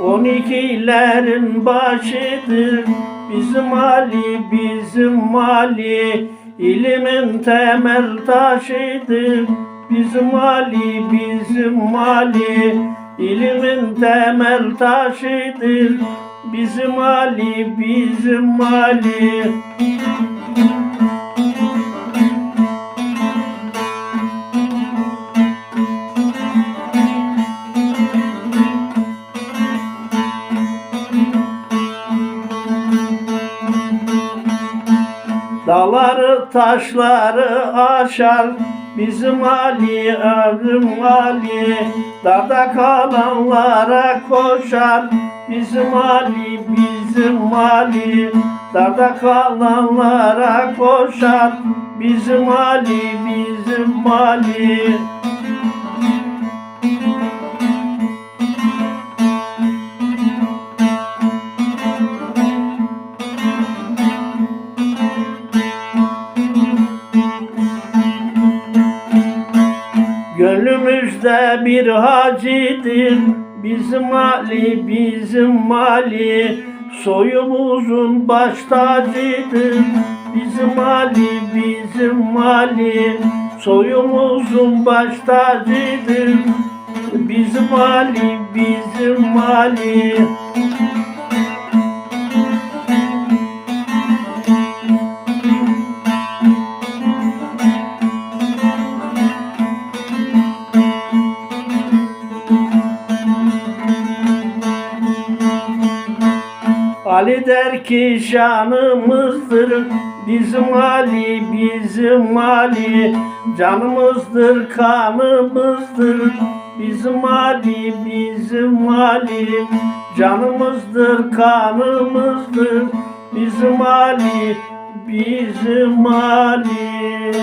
On ikilerin başıdır. Bizim Ali, bizim Ali. İlimin temel taşıdır. Bizim Ali, bizim Ali. İlimin temel taşıdır. Bizim Ali, bizim Ali Dağları taşları aşar Bizim Ali ömrüm Ali. Dağda kalanlara koşar Bizim Ali bizim Ali. Dağda kalanlara koşar Bizim Ali bizim Ali Bir hacidir. Bizim Ali, bizim Ali Soyumuzun baş tacıdır. Bizim Ali, bizim Ali Soyumuzun baş tacıdır. Bizim Ali, bizim Ali Ali der ki şanımızdır Bizim Ali, bizim Ali Canımızdır, kanımızdır. Bizim Ali, bizim Ali Canımızdır, kanımızdır. Bizim Ali, bizim Ali